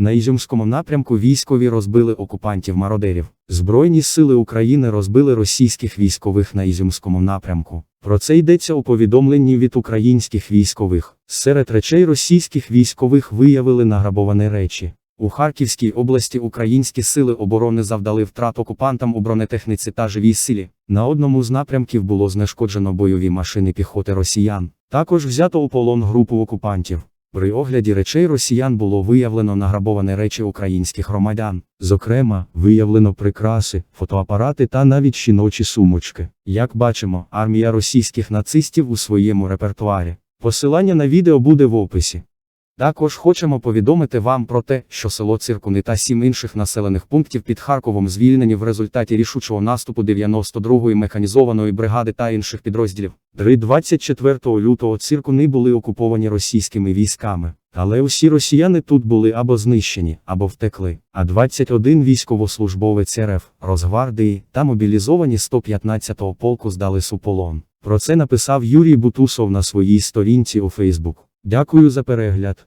На Ізюмському напрямку військові розбили окупантів-мародерів. Збройні сили України розбили російських військових на Ізюмському напрямку. Про це йдеться у повідомленні від українських військових. Серед речей російських військових виявили награбовані речі. У Харківській області українські сили оборони завдали втрат окупантам у бронетехніці та живій силі. На одному з напрямків було знешкоджено бойові машини піхоти росіян. Також взято у полон групу окупантів. При огляді речей росіян було виявлено награбовані речі українських громадян. Зокрема, виявлено прикраси, фотоапарати та навіть жіночі сумочки. Як бачимо, армія російських нацистів у своєму репертуарі. Посилання на відео буде в описі. Також хочемо повідомити вам про те, що село Циркуни та сім інших населених пунктів під Харковом звільнені в результаті рішучого наступу 92-ї механізованої бригади та інших підрозділів. 3-24 лютого циркуни були окуповані російськими військами. Але усі росіяни тут були або знищені, або втекли. А 21 військовослужбовець РФ, Росгвардії та мобілізовані 115-го полку здались у полон. Про це написав Юрій Бутусов на своїй сторінці у Фейсбук. Дякую за перегляд.